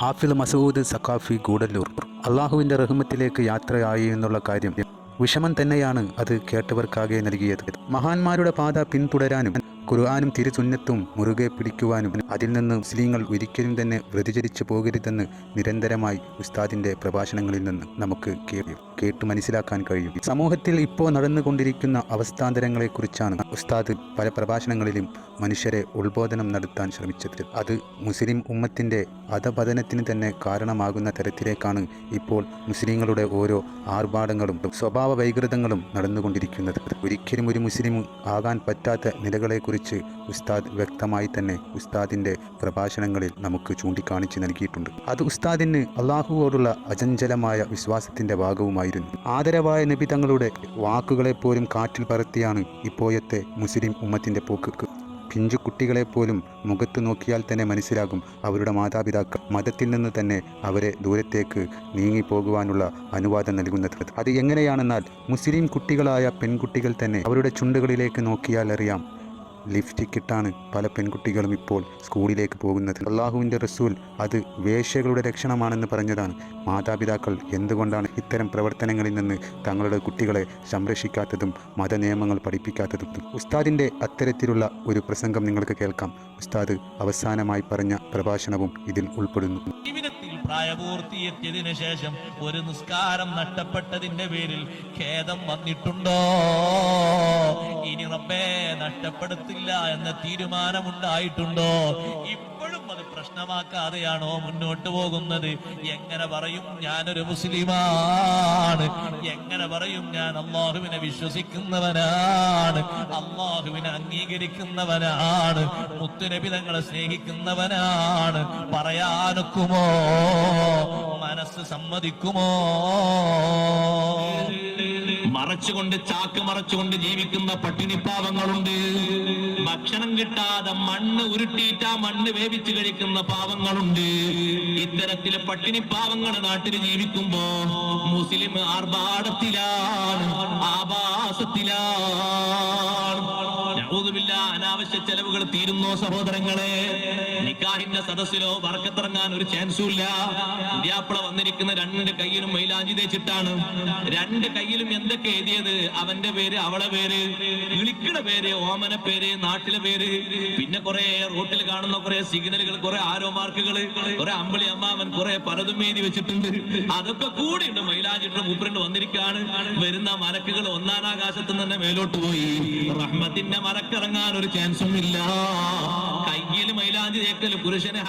ഹാഫിൽ മസൂദ് സഖാഫി ഗൂഡല്ലൂർ. അള്ളാഹുവിന്റെ റഹ്മത്തിലേക്ക് യാത്രയായി എന്നുള്ള കാര്യം വിഷമം തന്നെയാണ് അത് കേട്ടവർക്കാകെ നൽകിയത്. മഹാന്മാരുടെ പാത പിന്തുടരാനും ഖുർആാനും തിരുസുന്നത്തും മുറുകെ പിടിക്കുവാനും അതിൽ നിന്ന് മുസ്ലിങ്ങൾ ഒരിക്കലും തന്നെ വ്യതിചരിച്ചു പോകരുതെന്ന് നിരന്തരമായി ഉസ്താദിന്റെ പ്രഭാഷണങ്ങളിൽ നിന്ന് നമുക്ക് കേട്ടു മനസ്സിലാക്കാൻ കഴിയും. സമൂഹത്തിൽ ഇപ്പോൾ നടന്നുകൊണ്ടിരിക്കുന്ന അവസ്ഥാന്തരങ്ങളെക്കുറിച്ചാണ് ഉസ്താദ് പല പ്രഭാഷണങ്ങളിലും മനുഷ്യരെ ഉത്ബോധനം നടത്താൻ ശ്രമിച്ചത്. അത് മുസ്ലിം ഉമ്മത്തിന്റെ അധപതനത്തിന് തന്നെ കാരണമാകുന്ന തരത്തിലേക്കാണ് ഇപ്പോൾ മുസ്ലിങ്ങളുടെ ഓരോ ആർഭാടങ്ങളും സ്വഭാവ വൈകൃതങ്ങളും നടന്നുകൊണ്ടിരിക്കുന്നത്. ഒരിക്കലും ഒരു മുസ്ലിം ആകാൻ പറ്റാത്ത നിലകളെക്കുറിച്ച് ഉസ്താദ് വ്യക്തമായി തന്നെ ഉസ്താദിന്റെ പ്രഭാഷണങ്ങളിൽ നമുക്ക് ചൂണ്ടിക്കാണിച്ച് നൽകിയിട്ടുണ്ട്. അത് ഉസ്താദിന് അള്ളാഹുവോടുള്ള അചഞ്ചലമായ വിശ്വാസത്തിന്റെ ഭാഗവുമായിരുന്നു. ആദരവായ നബി തങ്ങളുടെ വാക്കുകളെപ്പോലും കാറ്റിൽ പറത്തിയാണ് ഇപ്പോഴത്തെ മുസ്ലിം ഉമ്മത്തിന്റെ പോക്ക് പിഞ്ചു കുട്ടികളെപ്പോലും മുഖത്ത് നോക്കിയാൽ തന്നെ മനസ്സിലാകും അവരുടെ മാതാപിതാക്കൾ മതത്തിൽ നിന്ന് തന്നെ അവരെ ദൂരത്തേക്ക് നീങ്ങിപ്പോകുവാനുള്ള അനുവാദം നൽകുന്നത്. അത് എങ്ങനെയാണെന്നാൽ മുസ്ലിം കുട്ടികളായ പെൺകുട്ടികൾ തന്നെ അവരുടെ ചുണ്ടുകളിലേക്ക് നോക്കിയാൽ അറിയാം ലിഫ്റ്റിക് കിട്ടാണ് പല പെൺകുട്ടികളും ഇപ്പോൾ സ്കൂളിലേക്ക് പോകുന്നത്. അള്ളാഹുവിന്റെ റസൂൽ അത് വേശ്യകളുടെ ലക്ഷണമാണെന്ന് പറഞ്ഞതാണ്. മാതാപിതാക്കൾ എന്തുകൊണ്ടാണ് ഇത്തരം പ്രവർത്തനങ്ങളിൽ നിന്ന് തങ്ങളുടെ കുട്ടികളെ സംരക്ഷിക്കാത്തതും മതനിയമങ്ങൾ പഠിപ്പിക്കാത്തതും? ഉസ്താദിന്റെ അത്തരത്തിലുള്ള ഒരു പ്രസംഗം നിങ്ങൾക്ക് കേൾക്കാം. ഉസ്താദ് അവസാനമായി പറഞ്ഞ പ്രഭാഷണവും ഇതിൽ ഉൾപ്പെടുന്നു. പ്രായപൂർത്തിയെത്തിയതിനു ശേഷം ഒരു നിസ്കാരം നഷ്ടപ്പെട്ടതിന്റെ പേരിൽ ഖേദം വന്നിട്ടുണ്ടോ? ഇനി റബ്ബേ നഷ്ടപ്പെടുത്തില്ല എന്ന തീരുമാനമുണ്ടായിട്ടുണ്ടോ? ഇപ്പോഴും അത് പ്രശ്നമാക്കാതെയാണോ മുന്നോട്ട് പോകുന്നത്? എങ്ങനെ പറയും ഞാനൊരു മുസ്ലിമാണ്. എങ്ങനെ പറയും ഞാൻ അള്ളാഹുവിനെ വിശ്വസിക്കുന്നവനാണ്. അള്ളാഹുവിനെ അംഗീകരിക്കുന്നവനാണ്. മുത്തുനബി തങ്ങളെ സ്നേഹിക്കുന്നവനാണ്. പറയാനൊക്കുമോ? മനസ്സ് സമ്മതിക്കുമോ? മറച്ചുകൊണ്ട് ചാക്ക് മറച്ചുകൊണ്ട് ജീവിക്കുന്ന പട്ടിണിപ്പാവങ്ങളുണ്ട്. ഭക്ഷണം കിട്ടാതെ മണ്ണ് ഉരുട്ടിയിട്ട് ആ മണ്ണ് വേവിച്ച് കഴിക്കുന്ന പാവങ്ങളുണ്ട്. ഇത്തരത്തിലെ പട്ടിണിപ്പാവങ്ങൾ നാട്ടിൽ ജീവിക്കുമ്പോ മുസ്ലിം ആർഭാടത്തിലാണ് അനാവശ്യ ചെലവുകൾ തീരുന്നോ സഹോദരങ്ങളെ? നിക്കാഹിന്റെ സദസ്സിലോ വറക്കത്തിറങ്ങാൻ ഒരു ചാൻസും ഇല്ല. പുതിയാപ്പിള വന്നിരിക്കുന്ന രണ്ട് കയ്യിലും മൈലാഞ്ചി തേച്ചിട്ടാണ്. രണ്ട് കയ്യിലും എന്തൊക്കെ എഴുതിയത്? അവന്റെ പേര് അവളെ പേര് വിളിക്കണ പേര് ഓമന പേര് നാട്ടിലെ പേര്. പിന്നെ കുറെ റോട്ടിൽ കാണുന്ന കുറെ സിഗ്നലുകൾ കുറെ ആരോ മാർക്കുകൾ കുറെ അമ്പളി അമ്മാവൻ കുറെ പലതും എഴുതി വെച്ചിട്ടുണ്ട്. അതൊക്കെ കൂടി കൂടിയുണ്ട് മൈലാഞ്ചിട്ട് മൂപ്പരണ്ട് വന്നിരിക്കാണ് വരുന്ന മലക്കുകൾ ഒന്നാനാകാശത്ത് നിന്ന് തന്നെ മേലോട്ട് പോയി. റഹ്മത്തിന്റെ മലക്കിറങ്ങാൻ ഒരു ചാൻസും കയ്യിൽ മൈലാഞ്ചി തേക്കൽ പുരുഷനെ